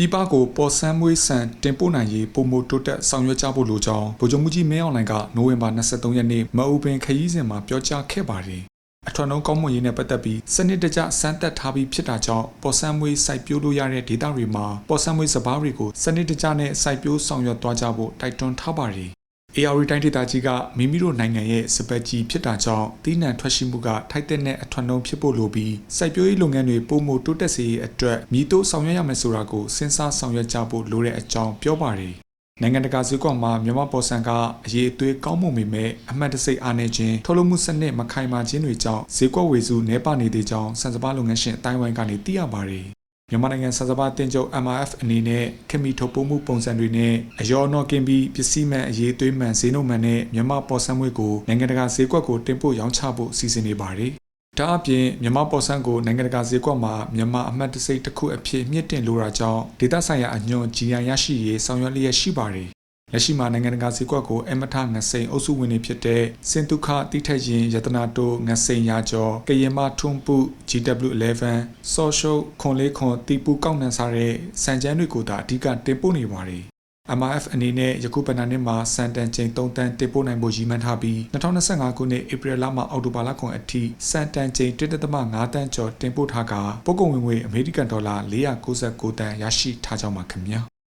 ပြည်ပကိုပေါ်ဆန်းမွေးဆန်တင်ပို့နိုင်ရေးပုံမတိုးတက်ဆောင်ရွက်ကြဖို့လိုကြောင်းဗိုလ်ချုပ်မှုကြီးမင်းအောင်လှိုင်ကနိုဝင်ဘာ23ရက်နေ့မအူပင်ခရီးစဉ်မှာပြောကြားခဲ့ပါတယ်အထွတ်အုံကောင်းမွန်ရေးနဲ့ပတ်သက်ပြီးစနစ်တကျစမ်းသပ်ထားပြီးဖြစ်တာကြောင့်ပေါ်ဆန်းမွေးစိုက်ပျိုးလို့ရတဲ့ဒေသတွေမှာပေါ်ဆန်းမွေးစပားတွေကိုစနစ်တကျနဲ့စိုက်ပျိုးဆောင်ရွက်သွားကြဖို့တိုက်တွန်းထားပါတယ် AR တိုင်းဒေသကြီးကမိမိတို့နိုင်ငံရဲ့စပက်ကြီးဖြစ်တာကြောင့်တီးနှံထွက်ရှိမှုကထိုက်တဲ့အထွတ်နှုံဖြစ်ဖို့လိုပြီးစိုက်ပျိုးရေးလုပ်ငန်းတွေပုံမှုတိုးတက်စေရေးအတွက်မြည်တိုးဆောင်ရွက်ရမယ်ဆိုတာကိုစဉ်းစားဆောင်ရွက်ကြဖို့လိုတဲ့အကြောင်းပြောပါတယ်။နိုင်ငံတကာဈေးကွက်မှာမြန်မာပေါ်ဆန်ကအရေးအသွေးကောင်းမွန်ပေမဲ့အမှတ်တစိတ်အားနည်းခြင်းထုတ်လုပ်မှုစနစ်မခိုင်မာခြင်းတွေကြောင့်ဈေးကွက်ဝေစုနှဲပါနေသေးကြောင်းစံစပါလုပ်ငန်းရှင်အတိုင်းဝိုင်းကနေသိရပါတယ်။ မြန်မာနိုင်ငံစံစပါတင်ချုပ် MRF အနေနဲ့ခမီထုတ်ပိုးမှုပုံစံတွေနဲ့အယောအနောကင်ပြီးပစ္စည်းမှန်အရေးသွေးမှန်ဈေးနှုန်းမှန်နဲ့မြန်မာပေါ်ဆန်းမွေးကိုနိုင်ငံတကာဈေးကွက်ကိုတင်ပို့ရောင်းချဖို့စီစဉ်နေပါတယ်။ဒါအပြင်မြန်မာပေါ်ဆန်းကိုနိုင်ငံတကာဈေးကွက်မှာမြန်မာအမှတ်တစိတ်တစ်ခုအဖြစ်မြင့်တင်လိုတာကြောင့်ဒေသဆိုင်ရာအညွှန်ကြီးရန်ရရှိရေးဆောင်ရွက်လျက်ရှိပါတယ်။ လက်ရှိမှာနိုင်ငံတကာဈေးကွက်ကိုအမထငစိန်အုပ်စုဝင်တွေဖြစ်တဲ့စင်တုခတိထက်ရင်ယတနာတိုငစိန်ရာကျော်ကရင်မထွန်းပု GW11 ဆော့ရှုပ်ခွန်လေးခွန်တီပူကောက်နှံစားတဲ့စံချမ်းတွေကိုသာအဓိကတင်ပို့နေပါတယ်။ MRF အနေနဲ့ယခုပဏ္ဍာနှစ်မှာစံတန်ချိန်3တန်းတင်ပို့နိုင်ဖို့ရည်မှန်းထားပြီး2025ခုနှစ်ဧပြီလမှအောက်တိုဘာလကုန်အထိစံတန်ချိန်1.5တန်းကျော်တင်ပို့ထားကပို့ကုန်ဝင်ငွေအမေရိကန်ဒေါ်လာ469တန်းရရှိထားကြောင်းပါခင်ဗျာ။